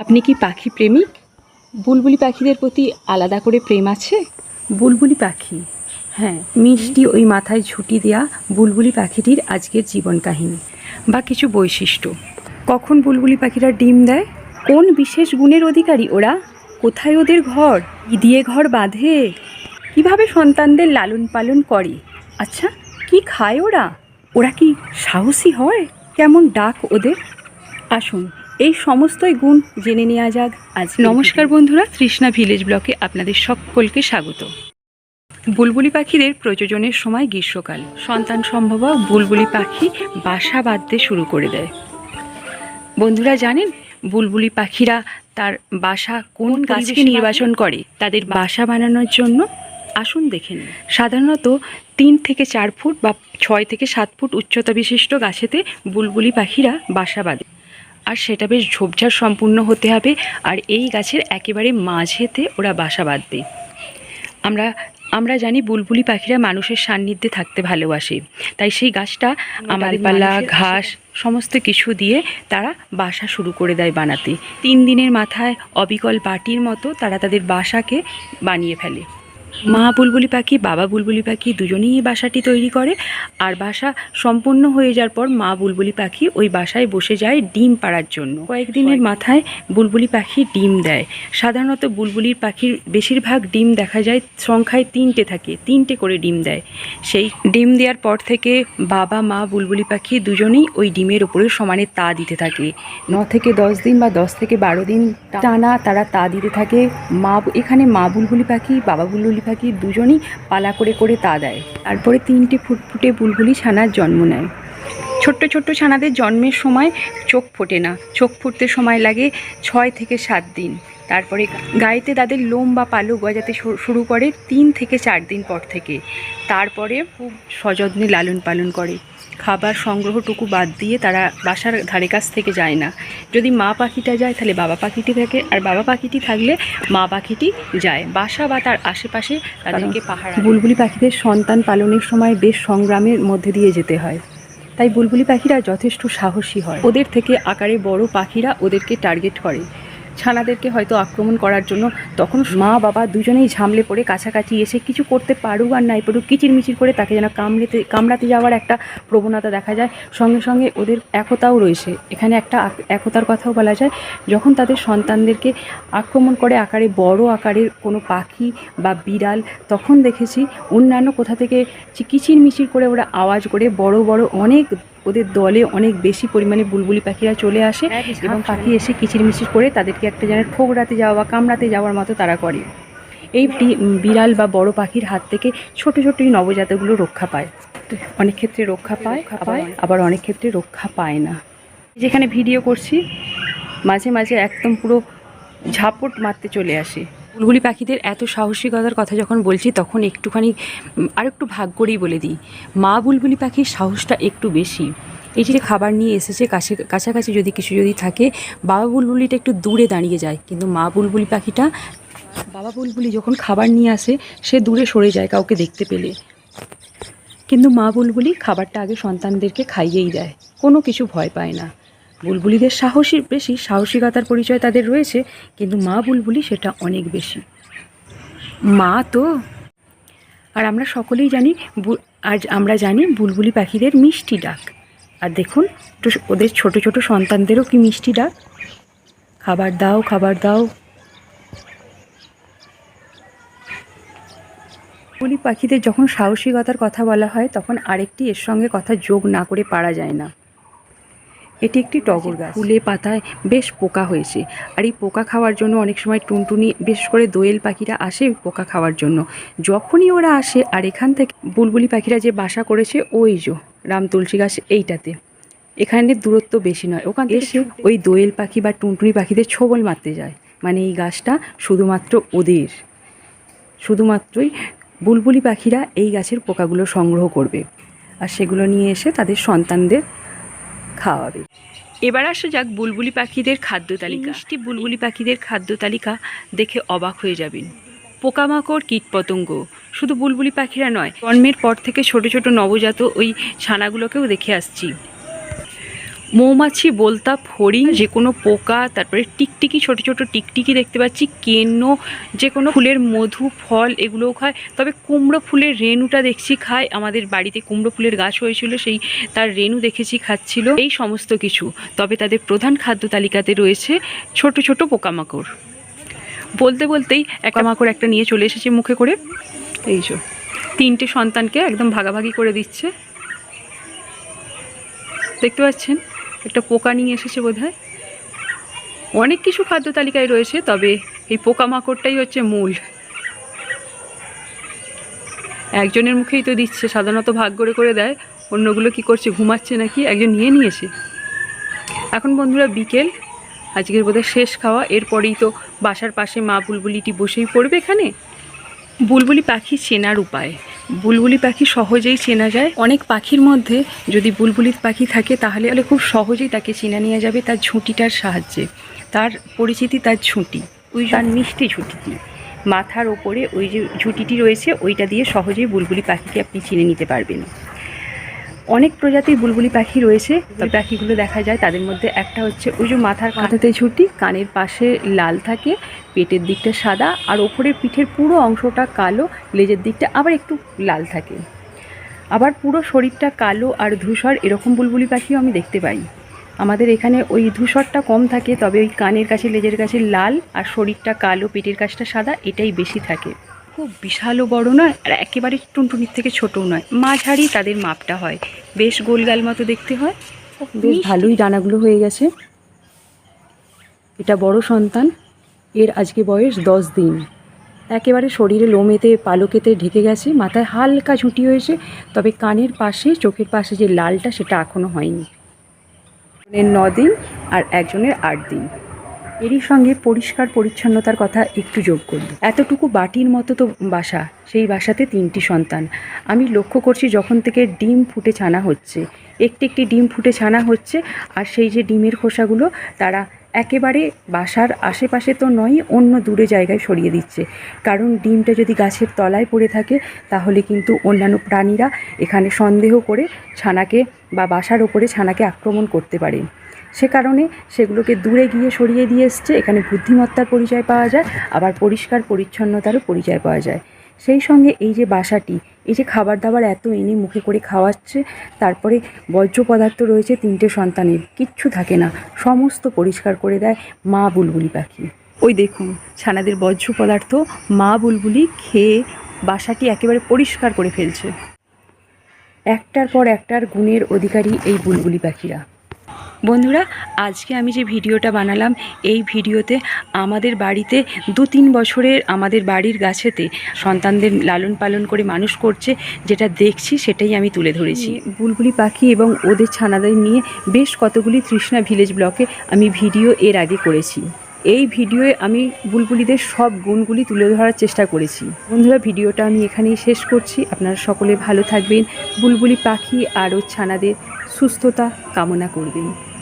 আপনি কি পাখি প্রেমিক? বুলবুলি পাখিদের প্রতি আলাদা করে প্রেম আছে? বুলবুলি পাখি? হ্যাঁ মিষ্টি ওই মাথায় ছুটি দেয়া বুলবুলি পাখিটির আজকের জীবন কাহিনী বা কিছু বৈশিষ্ট্য। কখন বুলবুলি পাখিরা ডিম দেয়? কোন বিশেষ গুণের অধিকারী ওরা? কোথায় ওদের ঘর? দিয়ে ঘর বাঁধে? কীভাবে সন্তানদের লালন পালন করে? আচ্ছা কি খায় ওরা? ওরা কি সাহসী হয়? কেমন ডাক ওদের? আসুন এই সমস্তই গুণ জেনে নেওয়া যাক আজ নমস্কার বন্ধুরা তৃষ্ণা ভিলেজ ব্লকে আপনাদের সকলকে স্বাগত। বুলবুলি পাখিদের প্রযোজনের সময় গ্রীষ্মকাল। সন্তান সম্ভব বুলবুলি পাখি বাসা বাঁধতে শুরু করে দেয়। বন্ধুরা জানেন বুলবুলি পাখিরা তার বাসা কোন গাছকে নির্বাচন করে তাদের বাসা বানানোর জন্য আসুন দেখে নিন সাধারণত তিন থেকে চার ফুট বা ছয় থেকে সাত ফুট উচ্চতা বিশিষ্ট গাছেতে বুলবুলি পাখিরা বাসা বাঁধে। আর সেটা বেশ ঝোপঝাড় সম্পূর্ণ হতে হবে। আর এই গাছের একেবারে মাঝেতে ওরা বাসা বাঁধবে। আমরা আমরা জানি বুলবুলি পাখিরা মানুষের সান্নিধ্যে থাকতে ভালোবাসে। তাই সেই গাছটা আমালপালা ঘাস সমস্ত কিছু দিয়ে তারা বাসা শুরু করে দেয় বানাতে। তিন দিনের মাথায় অবিকল বাটির মতো তারা তাদের বাসাকে বানিয়ে ফেলে। মা বুলবুলি পাখি বাবা বুলবুলি পাখি দুজনেই এই বাসাটি তৈরি করে। আর বাসা সম্পূর্ণ হয়ে যাওয়ার পর মা বুলবুলি পাখি ওই বাসায় বসে যায় ডিম পাড়ার জন্য। কয়েকদিনের মাথায় বুলবুলি পাখি ডিম দেয়। সাধারণত বুলবুলির পাখির বেশিরভাগ ডিম দেখা যায় সংখ্যায় তিনটে থাকে তিনটে করে ডিম দেয়। সেই ডিম দেওয়ার পর থেকে বাবা মা বুলবুলি পাখি দুজনেই ওই ডিমের উপরে সমানে তা দিতে থাকে। ন থেকে দশ দিন বা দশ থেকে বারো দিন টানা তারা তা দিতে থাকে। মা এখানে মা বুলবুলি পাখি বাবা বুলবুলি পাখি দুজনেই পালা করে করে তা দেয়। তারপরে তিনটে ফুটফুটে বুলবুলি ছানার জন্ম নেয়। ছোট্ট ছোট্ট ছানাদের জন্মের সময় চোখ ফোটে না। চোখ ফুটতে সময় লাগে ছয় থেকে সাত দিন। তারপরে গায়েতে তাদের লোম বা পালু গজাতে শুরু করে তিন থেকে চার দিন পর থেকে। তারপরে খুব সযত্নে লালন পালন করে। খাবার সংগ্রহটুকু বাদ দিয়ে তারা বাসার ধারে কাছ থেকে যায় না। যদি মা পাখিটা যায় তাহলে বাবা পাখিটি থাকে। আর বাবা পাখিটি থাকলে মা পাখিটি যায়। বাসা বা তার আশেপাশে তাদেরকে পাহাড় বুলবুলি পাখিদের সন্তান পালনের সময় বেশ সংগ্রামের মধ্যে দিয়ে যেতে হয়। তাই বুলবুলি পাখিরা যথেষ্ট সাহসী হয়। ওদের থেকে আকারে বড় পাখিরা ওদেরকে টার্গেট করে। ছানাদেরকে হয়তো আক্রমণ করার জন্য তখন মা বাবা দুজনেই ঝামলে পড়ে কাছাকাছি এসে কিছু করতে পারুক আর নাই পারুক কিচিরমিচির করে তাকে যেন কামড়েতে কামড়াতে যাওয়ার একটা প্রবণতা দেখা যায়। সঙ্গে সঙ্গে ওদের একতাও রয়েছে। এখানে একটা একতার কথাও বলা যায়। যখন তাদের সন্তানদেরকে আক্রমণ করে আকারে বড় আকারের কোনো পাখি বা বিড়াল তখন দেখেছি অন্যান্য কোথা থেকে চি- কিচিরমিচির করে ওরা আওয়াজ করে বড় বড় অনেক ওদের দলে অনেক বেশি পরিমাণে বুলবুলি পাখিরা চলে আসে এবং পাখি এসে কিচিরমিচির করে তাদেরকে একটা যেন ঠোকরাতে যাওয়া বা কামড়াতে যাওয়ার মতো তারা করে। এই বিড়াল বা বড় পাখির হাত থেকে ছোট ছোট এই নবজাতকগুলো রক্ষা পায়। অনেক ক্ষেত্রে রক্ষা পায় পায় আবার অনেক ক্ষেত্রে রক্ষা পায় না। যেখানে ভিডিও করছি, মাঝে মাঝে একদম পুরো ঝাপট মারতে চলে আসে। বুলবুলি পাখিদের এত সাহসিকতার কথা যখন বলছি, তখন একটুখানি আর একটু ভাগ করেই বলে দিই। মা বুলবুলি পাখির সাহসটা একটু বেশি। এই যে খাবার নিয়ে এসেছে, কাছে, কাছাকাছি যদি কিছু যদি থাকে, বাবা বুলবুলিটা একটু দূরে দাঁড়িয়ে যায়। কিন্তু মা বুলবুলি পাখিটা, বাবা বুলবুলি যখন খাবার নিয়ে আসে, সে দূরে সরে যায় কাউকে দেখতে পেলে। কিন্তু মা বুলবুলি খাবারটা আগে সন্তানদেরকে খাইয়েই দেয়। কোনো কিছু ভয় পায় না। বুলবুলিদের সাহসী, বেশি সাহসিকতার পরিচয় তাদের রয়েছে, কিন্তু মা বুলবুলি সেটা অনেক বেশি। মা তো, আর আমরা সকলেই জানি আজ আমরা জানি বুলবুলি পাখিদের মিষ্টি ডাক। আর দেখুন, একটু ওদের ছোট ছোট সন্তানদেরও কি মিষ্টি ডাক? খাবার দাও খাবার দাও। বুলবুলি পাখিদের যখন সাহসিকতার কথা বলা হয়, তখন আরেকটি এর সঙ্গে কথা যোগ না করে পারা যায় না। এটি একটি টগর গাছ। ফুলে পাতায় বেশ পোকা হয়েছে। আর এই পোকা খাওয়ার জন্য অনেক সময় টুনটুনি, বিশেষ করে দোয়েল পাখিরা আসে পোকা খাওয়ার জন্য। যখনই ওরা আসে, আর এখান থেকে বুলবুলি পাখিরা যে বাসা করেছে, ওই যে। রাম তুলসী গাছ এইটাতে। এখানে দূরত্ব বেশি নয়। ওখান থেকে এসে ওই দোয়েল পাখি বা টুনটুনি পাখিদের ছোবল মারতে যায়। মানে এই গাছটা শুধুমাত্র ওদের। শুধুমাত্রই বুলবুলি পাখিরা এই গাছের পোকাগুলো সংগ্রহ করবে। আর সেগুলো নিয়ে এসে তাদের সন্তানদের খাওয়াবে। এবার আসা যাক বুলবুলি পাখিদের খাদ্য তালিকা। মিষ্টি বুলবুলি পাখিদের খাদ্য তালিকা দেখে অবাক হয়ে যাবেন। পোকামাকড়, কীটপতঙ্গ। শুধু বুলবুলি পাখিরা নয়, জন্মের পর থেকে ছোট ছোট নবজাত ওই ছানাগুলোকেও দেখে আসছি। মৌমাছি, বলতা, ফড়িং, যে কোনো পোকা, তারপরে টিকটিকি, ছোট ছোট টিকটিকি দেখতে পাচ্ছি, কেন্ন, যে কোনো ফুলের মধু, ফল, এগুলোও খায়। তবে কুমড়ো ফুলের রেণুটা দেখছি খায়। আমাদের বাড়িতে কুমড়ো ফুলের গাছ হয়েছিল, সেই তার রেণু দেখেছি, খাচ্ছিল। এই সমস্ত কিছু। তবে তাদের প্রধান খাদ্য তালিকাতে রয়েছে ছোট ছোট পোকামাকড়। বলতে বলতেই একটা মাকড় একটা নিয়ে চলে এসেছে মুখে করে। এই যে, তিনটে সন্তানকে একদম ভাগাভাগি করে দিচ্ছে। দেখতে পাচ্ছেন, একটা পোকা নিয়ে এসেছে বোধহয়। অনেক কিছু খাদ্য তালিকায় রয়েছে, তবে এই পোকামাকড়টাই হচ্ছে মূল। একজনের মুখেই তো দিচ্ছে, সাধারণত ভাগ করে করে দেয়। অন্যগুলো কি করছে, ঘুমাচ্ছে নাকি? একজন নিয়ে নিয়েছে। এখন বন্ধুরা বিকেল আজকের বোধহয় শেষ খাওয়া। এরপরেই তো বাসার পাশে মা বুলবুলিটি বসেই পড়বে এখানে। বুলবুলি পাখি চেনার উপায়। বুলবুলি পাখি সহজেই চেনা যায়। অনেক পাখির মধ্যে যদি বুলবুলি পাখি থাকে, তাহলে খুব সহজেই তাকে চেনা নিয়ে যাবে তার ঝুঁটিটার সাহায্যে। তার পরিচিতি তার ঝুঁটি। ওই তার মিষ্টি ঝুঁটিটি মাথার ওপরে ওই যে ঝুঁটিটি রয়েছে, ওইটা দিয়ে সহজেই বুলবুলি পাখিকে আপনি চিনে নিতে পারবেন। অনেক প্রজাতির বুলবুলি পাখি রয়েছে তবে পাখিগুলো দেখা যায় তাদের মধ্যে একটা হচ্ছে ওই যে মাথার কাঁথাতে ঝুঁটি কানের পাশে লাল থাকে পেটের দিকটা সাদা আর ওপরের পিঠের পুরো অংশটা কালো লেজের দিকটা আবার একটু লাল থাকে। আবার পুরো শরীরটা কালো আর ধূসর এরকম বুলবুলি পাখিও আমি দেখতে পাই। আমাদের এখানে ওই ধূসরটা কম থাকে তবে ওই কানের কাছে লেজের কাছে লাল আর শরীরটা কালো পেটের কাছটা সাদা এটাই বেশি থাকে। খুব বিশালও বড় নয় আর একেবারে টুনটুনির থেকে ছোটও নয়। মাঝারি তাদের মাপটা হয়। বেশ গোলগাল মতো দেখতে হয়। বেশ ভালোই ডানাগুলো হয়ে গেছে। এটা বড় সন্তান। এর আজকে বয়স দশ দিন। একেবারে শরীরে লোমেতে পালকেতে ঢেকে গেছে। মাথায় হালকা ঝুঁটি হয়েছে। তবে কানের পাশে চোখের পাশে যে লালটা সেটা এখনও হয়নি। একজনের ন দিন আর একজনের আট দিন এরই সঙ্গে পরিষ্কার পরিচ্ছন্নতার কথা একটু যোগ করি এতটুকু বাটির মতো তো বাসা, সেই বাসাতে তিনটি সন্তান। আমি লক্ষ্য করছি যখন থেকে ডিম ফুটে ছানা হচ্ছে, একটি একটি ডিম ফুটে ছানা হচ্ছে, আর সেই যে ডিমের খোসাগুলো তারা একেবারে বাসার আশেপাশে তো নয়, অন্য দূরে জায়গায় সরিয়ে দিচ্ছে। কারণ ডিমটা যদি গাছের তলায় পড়ে থাকে, তাহলে কিন্তু অন্যান্য প্রাণীরা এখানে সন্দেহ করে ছানাকে বা বাসার ওপরে ছানাকে আক্রমণ করতে পারে। সে কারণে সেগুলোকে দূরে গিয়ে সরিয়ে দিয়ে এসছে। এখানে বুদ্ধিমত্তার পরিচয় পাওয়া যায়, আবার পরিষ্কার পরিচ্ছন্নতারও পরিচয় পাওয়া যায়। সেই সঙ্গে এই যে বাসাটি, এই যে খাবার দাবার এত এনে মুখে করে খাওয়াচ্ছে, তারপরে বর্জ্য পদার্থ রয়েছে তিনটে সন্তানের, কিচ্ছু থাকে না। সমস্ত পরিষ্কার করে দেয় মা বুলবুলি পাখি। ওই দেখুন, ছানাদের বর্জ্য পদার্থ মা বুলবুলি খেয়ে বাসাটি একেবারে পরিষ্কার করে ফেলছে। একটার পর একটার গুণের অধিকারী এই বুলবুলি পাখিরা। বন্ধুরা, আজকে আমি যে ভিডিওটা বানালাম, এই ভিডিওতে আমাদের বাড়িতে দু তিন বছরের আমাদের বাড়ির গাছেতে সন্তানদের লালন পালন করে মানুষ করছে, যেটা দেখছি সেটাই আমি তুলে ধরেছি। বুলবুলি পাখি এবং ওদের ছানাদের নিয়ে বেশ কতগুলি তৃষ্ণা ভিলেজ ব্লকে আমি ভিডিও এর আগে করেছি। এই ভিডিওয়ে আমি বুলবুলিদের সব গুণগুলি তুলে ধরার চেষ্টা করেছি। বন্ধুরা, ভিডিওটা আমি এখানেই শেষ করছি। আপনারা সকলে ভালো থাকবেন। বুলবুলি পাখি আর ওর ছানাদের সুস্থতা কামনা করবেন।